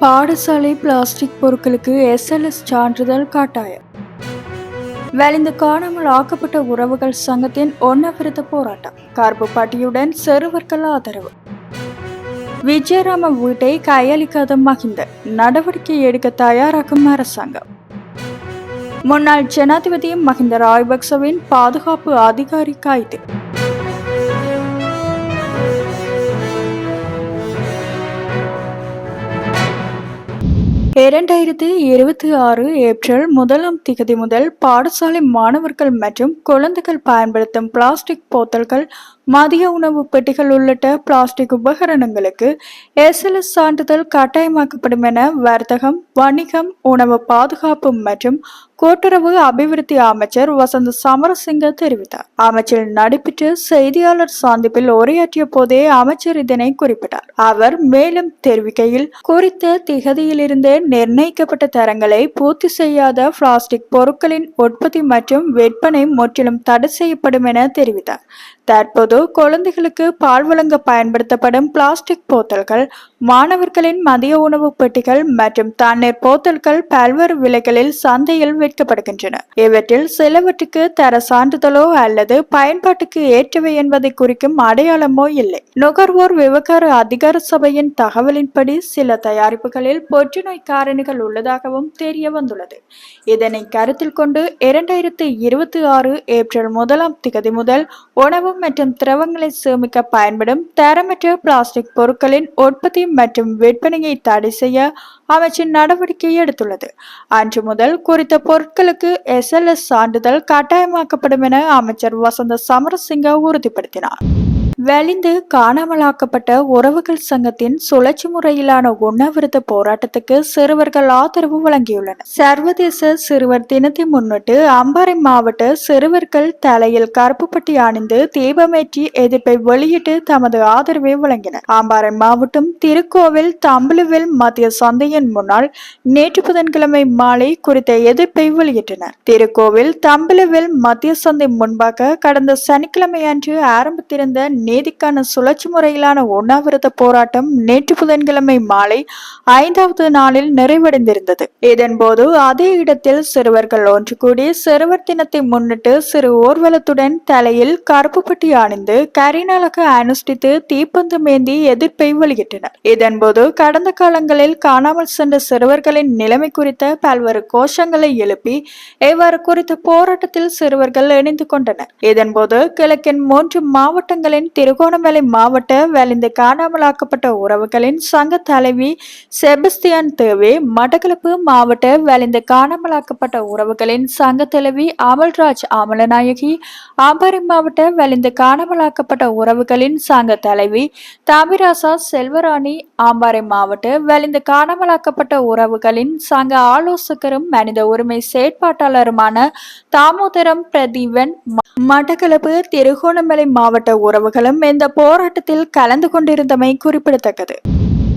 பாடசாலை பிளாஸ்டிக் பொருட்களுக்கு எஸ்எல்எஸ் சான்றிதழ் கட்டாயம். வெளிந்து காணாமல் ஆக்கப்பட்ட உறவுகள் சங்கத்தின் ஒன்னவிருத்த போராட்டம். கருப்புப்பாட்டியுடன் சிறுவர்கள் ஆதரவு. விஜயராம வீட்டை கையளிக்காத மகிந்த நடவடிக்கை எடுக்க தயாராகும் அரசாங்கம். முன்னாள் ஜனாதிபதி மஹிந்த ராஜபக்சவின் பாதுகாப்பு அதிகாரி கைது. இரண்டாயிரத்தி இருபத்தி ஆறு ஏப்ரல் முதலாம் திகதி முதல் பாடசாலை மாணவர்கள் மற்றும் குழந்தைகள் பயன்படுத்தும் பிளாஸ்டிக் போத்தல்கள் மதிய உணவு பெட்டிகள் உள்ளிட்ட பிளாஸ்டிக் உபகரணங்களுக்கு எஸ்எல்எஸ் சான்றிதழ் கட்டாயமாக்கப்படும் என வர்த்தகம் வணிகம் உணவு பாதுகாப்பு மற்றும் கூட்டுறவு அபிவிருத்தி அமைச்சர் வசந்த் சமரசிங்க தெரிவித்தார். அமைச்சர் நடைபெற்ற செய்தியாளர் சந்திப்பில் உரையாற்றிய போதே அமைச்சர் இதனை குறிப்பிட்டார். அவர் மேலும் தெரிவிக்கையில் குறித்த திகதியிலிருந்து நிர்ணயிக்கப்பட்ட தரங்களை பூர்த்தி செய்யாத பிளாஸ்டிக் பொருட்களின் உற்பத்தி மற்றும் விற்பனை முற்றிலும் தடை செய்யப்படும் என தெரிவித்தார். தற்போது குழந்தைகளுக்கு பால் வழங்க பயன்படுத்தப்படும் பிளாஸ்டிக் போத்தல்கள் மாணவர்களின் மதிய உணவு பெட்டிகள் மற்றும் தண்ணீர் போத்தல்கள் பல்வேறு விலைகளில் சந்தையில் விற்கப்படுகின்றன. இவற்றில் சிலவற்றுக்கு தர சான்றிதழோ அல்லது பயன்பாட்டுக்கு ஏற்றவை என்பதை குறிக்கும் அடையாளமோ இல்லை. நுகர்வோர் விவகார அதிகார சபையின் தகவலின்படி சில தயாரிப்புகளில் புற்றுநோய் காரணிகள் உள்ளதாகவும் தெரிய வந்துள்ளது. இதனை கருத்தில் கொண்டு இரண்டாயிரத்தி இருபத்தி ஆறு ஏப்ரல் முதலாம் திகதி முதல் உணவு மற்றும் திரவங்களை சேமிக்க பயன்படும் தரமற்ற பிளாஸ்டிக் பொருட்களின் உற்பத்தி மற்றும் விற்பனையை தடை செய்ய அமைச்சின் நடவடிக்கை எடுத்துள்ளது. அன்று முதல் குறித்த பொருட்களுக்கு எஸ்எல்எஸ் சான்றிதழ் கட்டாயமாக்கப்படும் என அமைச்சர் வசந்த சமரசிங்க உறுதிப்படுத்தினார். வெளிந்து காணாமலாக்கப்பட்ட உறவுகள் சங்கத்தின் சுழற்சி முறையிலான உண்ணாவிரத போராட்டத்துக்கு சிறுவர்கள் ஆதரவு வழங்கியுள்ளனர். சர்வதேச சிறுவர் தினத்தை முன்னிட்டு அம்பாறை மாவட்ட சிறுவர்கள் தலையில் கருப்புப்பட்டி அணிந்து தீபமேற்றி எதிர்ப்பை வெளியிட்டு தமது ஆதரவை வழங்கினர். அம்பாறை மாவட்டம் திருக்கோவில் தம்புலுவில் மத்திய சந்தையின் முன்னால் நேற்று புதன்கிழமை மாலை குறித்த எதிர்ப்பை வெளியிட்டனர். திருக்கோவில் தம்புலுவில் மத்திய சந்தை முன்பாக கடந்த சனிக்கிழமை அன்று ஆரம்பித்திருந்த நீதிக்கான சுழற்சி முறையிலான உண்ணாவிரத போராட்டம் நேற்று புதன்கிழமை மாலை ஐந்தாவது நாளில் நிறைவடைந்திருந்தது. இதன்போது அதே இடத்தில் சிறுவர்கள் ஒன்று கூடி சிறுவர் தினத்தை முன்னிட்டு சிறு ஊர்வலத்துடன் தலையில் கருப்பு பட்டி அணிந்து கரிநலக அனுஷ்டித்து தீப்பந்து மேந்தி எதிர்ப்பை வெளியிட்டனர். இதன்போது கடந்த காலங்களில் காணாமல் சென்ற சிறுவர்களின் நிலைமை குறித்த பல்வேறு கோஷங்களை எழுப்பி இவ்வாறு குறித்த போராட்டத்தில் சிறுவர்கள் இணைந்து கொண்டனர். இதன்போது கிழக்கின் மூன்று மாவட்டங்களின் திருகோணமலை மாவட்ட வலிந்து காணாமலாக்கப்பட்ட உறவுகளின் சங்க தலைவி செபஸ்தியான் தேவே மட்டக்களப்பு மாவட்ட வலிந்து காணாமலாக்கப்பட்ட உறவுகளின் சங்க தலைவி அமல்ராஜ் அமலநாயகி ஆம்பாறை மாவட்ட வலிந்து காணாமலாக்கப்பட்ட உறவுகளின் சங்க தலைவி தாமிராசா செல்வராணி ஆம்பாறை மாவட்ட வலிந்து காணாமலாக்கப்பட்ட உறவுகளின் சங்க ஆலோசகரும் மனித உரிமை செயற்பாட்டாளருமான தாமோதரம் பிரதீவன் மட்டக்களப்பு திருகோணமலை மாவட்ட உறவுகள் உறவுகளும் இந்த போராட்டத்தில் கலந்து கொண்டிருந்தமை குறிப்பிடத்தக்கது.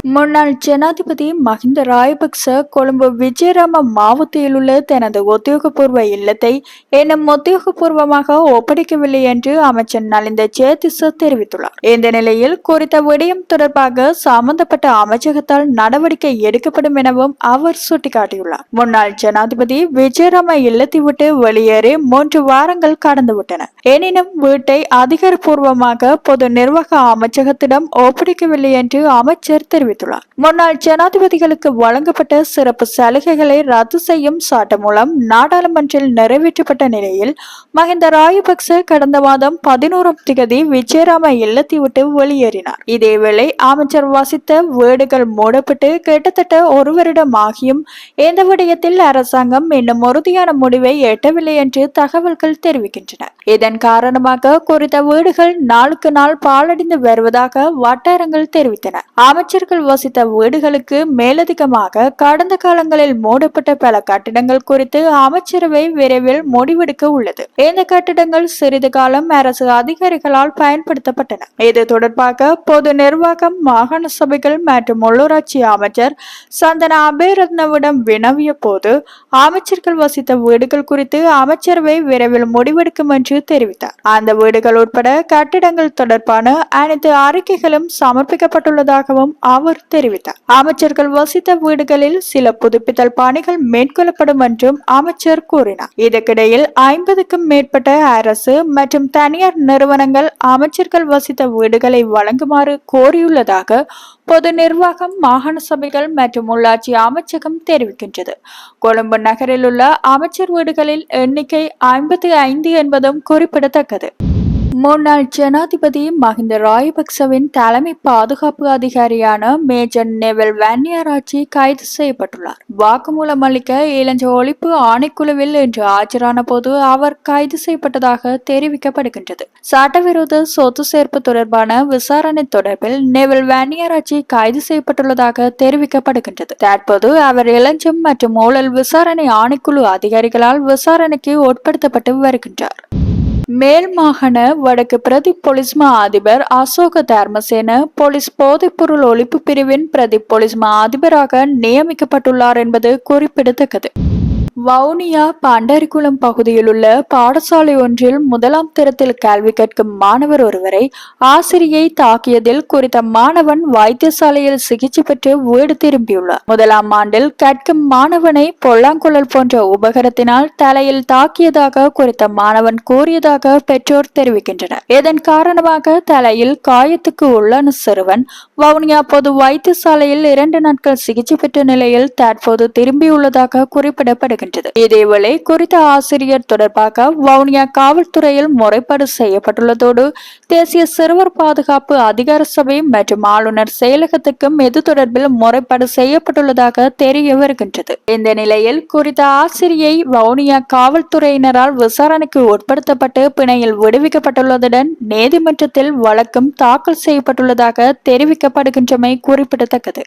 முன்னாள் ஜனாதிபதி மஹிந்த ராயபக்ச கொழும்பு விஜயராம மாவட்டத்தில் உள்ள தனது உத்தியோகபூர்வ இல்லத்தை இன்னும் உத்தியோகபூர்வமாக ஒப்படைக்கவில்லை என்று அமைச்சர் நலிந்த ஜெயதிச தெரிவித்துள்ளார். இந்த நிலையில் குறித்த விடயம் தொடர்பாக சம்பந்தப்பட்ட அமைச்சகத்தால் நடவடிக்கை எடுக்கப்படும் எனவும் அவர் சுட்டிக்காட்டியுள்ளார். முன்னாள் ஜனாதிபதி விஜயராம இல்லத்தை விட்டு வெளியேறி மூன்று வாரங்கள் கடந்துவிட்டன எனினும் வீட்டை அதிகாரப்பூர்வமாக பொது நிர்வாக அமைச்சகத்திடம் ஒப்படைக்கவில்லை என்று அமைச்சர் தெரிவித்தார் தெரிவித்துள்ளார். முன்னாள் ஜனாதிபதிகளுக்கு வழங்கப்பட்ட சிறப்பு சலுகைகளை ரத்து செய்யும் சட்டம் மூலம் நாடாளுமன்றில் நிறைவேற்றப்பட்ட நிலையில் மஹிந்த ராயபக்ச கடந்த மாதம் பதினோராம் திகதி விஜயராம இல்லத்தை விட்டு வெளியேறினார். இதேவேளை அமைச்சர் வசித்த வீடுகள் மூடப்பட்டு கிட்டத்தட்ட ஒரு வருடம் ஆகியும் இந்த விடயத்தில் அரசாங்கம் இன்னும் உறுதியான முடிவை எட்டவில்லை என்று தகவல்கள் தெரிவிக்கின்றன. இதன் காரணமாக குறித்த வீடுகள் நாளுக்கு நாள் பாழடைந்து வருவதாக வட்டாரங்கள் தெரிவித்தன. அமைச்சர்கள் வசித்த வீடுகளுக்கு மேலதிகமாக கடந்த காலங்களில் மூடப்பட்ட பல கட்டிடங்கள் குறித்து அமைச்சரவை விரைவில் முடிவெடுக்க உள்ளது. இந்த கட்டிடங்கள் சிறிது காலம் அரசு அதிகாரிகளால் பயன்படுத்தப்பட்டன. இது தொடர்பாக பொது நிர்வாகம் மாகாண சபைகள் மற்றும் உள்ளூராட்சி அமைச்சர் சந்தன அபேரத்னவிடம் வினவிய போது அமைச்சர்கள் வசித்த வீடுகள் குறித்து அமைச்சரவை விரைவில் முடிவெடுக்கும் என்று தெரிவித்தார். அந்த வீடுகள் உட்பட கட்டிடங்கள் தொடர்பான அனைத்து அறிக்கைகளும் சமர்ப்பிக்கப்பட்டுள்ளதாகவும் அவர் அவர் தெரிவித்தார். அமைச்சர்கள் வசித்த வீடுகளில் சில புதுப்பித்தல் பணிகள் மேற்கொள்ளப்படும் என்றும் அமைச்சர் கூறினார். இதற்கிடையில் ஐம்பதுக்கும் மேற்பட்ட அரசு மற்றும் தனியார் நிறுவனங்கள் அமைச்சர்கள் வசித்த வீடுகளை வழங்குமாறு கோரியுள்ளதாக பொது நிர்வாகம் மாகாண சபைகள் மற்றும் உள்ளாட்சி அமைச்சகம் தெரிவிக்கின்றது. கொழும்பு நகரில் உள்ள அமைச்சர் வீடுகளில் எண்ணிக்கை ஐம்பத்தி ஐந்து என்பதும் குறிப்பிடத்தக்கது. முன்னாள் ஜனாதிபதி மஹிந்த ராயபக்சவின் தலைமை பாதுகாப்பு அதிகாரியான மேஜர் நெவல் வன்னியராட்சி கைது செய்யப்பட்டுள்ளார். வாக்குமூலம் அளிக்க இளஞ்ச ஒழிப்பு ஆணைக்குழுவில் இன்று ஆஜரான போது அவர் கைது செய்யப்பட்டதாக தெரிவிக்கப்படுகின்றது. சட்டவிரோத சொத்து சேர்ப்பு தொடர்பான விசாரணை தொடர்பில் நெவல் வன்னியராட்சி கைது செய்யப்பட்டுள்ளதாக தெரிவிக்கப்படுகின்றது. தற்போது அவர் இளஞ்சம் மற்றும் ஊழல் விசாரணை ஆணைக்குழு அதிகாரிகளால் விசாரணைக்கு உட்படுத்தப்பட்டு வருகின்றார். மேல் மாகாண வடக்கு பிரதி பொலிஸ்மா அதிபர் அசோக தர்மசேன போலீஸ் போதைப்பொருள் ஒழிப்பு பிரிவின் பிரதி பொலிஸ்மா அதிபராக நியமிக்கப்பட்டுள்ளார் என்பது குறிப்பிடத்தக்கது. வவுனியா பண்டரிக்குளம் பகுதியில் உள்ள பாடசாலை ஒன்றில் முதலாம் தரத்தில் கல்வி கற்கும் மாணவர் ஒருவரை ஆசிரியை தாக்கியதில் குறித்த மாணவன் வைத்தியசாலையில் சிகிச்சை பெற்று வீடு திரும்பியுள்ளார். முதலாம் ஆண்டில் கற்கும் மாணவனை பொல்லாங்குழல் போன்ற உபகரத்தினால் தலையில் தாக்கியதாக குறித்த மாணவன் கூறியதாக பெற்றோர் தெரிவிக்கின்றனர். இதன் காரணமாக தலையில் காயத்துக்கு உள்ளான சிறுவன் வவுனியா பொது வைத்தியசாலையில் இரண்டு நாட்கள் சிகிச்சை பெற்ற நிலையில் தற்போது திரும்பியுள்ளதாக வருகின்றது இதேவேளை குறித்த ஆசிரியர் தொடர்பாக வவுனியா காவல்துறையில் முறைப்பாடு செய்யப்பட்டுள்ளதோடு தேசிய சிறுவர் பாதுகாப்பு அதிகார சபை மற்றும் ஆளுநர் செயலகத்துக்கும் இது தொடர்பில் முறைப்பாடு செய்யப்பட்டுள்ளதாக தெரிய வருகின்றது. இந்த நிலையில் குறித்த ஆசிரியை வவுனியா காவல்துறையினரால் விசாரணைக்கு உட்படுத்தப்பட்டு பிணையில் விடுவிக்கப்பட்டுள்ளதுடன் நீதிமன்றத்தில் வழக்கும் தாக்கல் செய்யப்பட்டுள்ளதாக தெரிவிக்கப்படுகின்றமை குறிப்பிடத்தக்கது.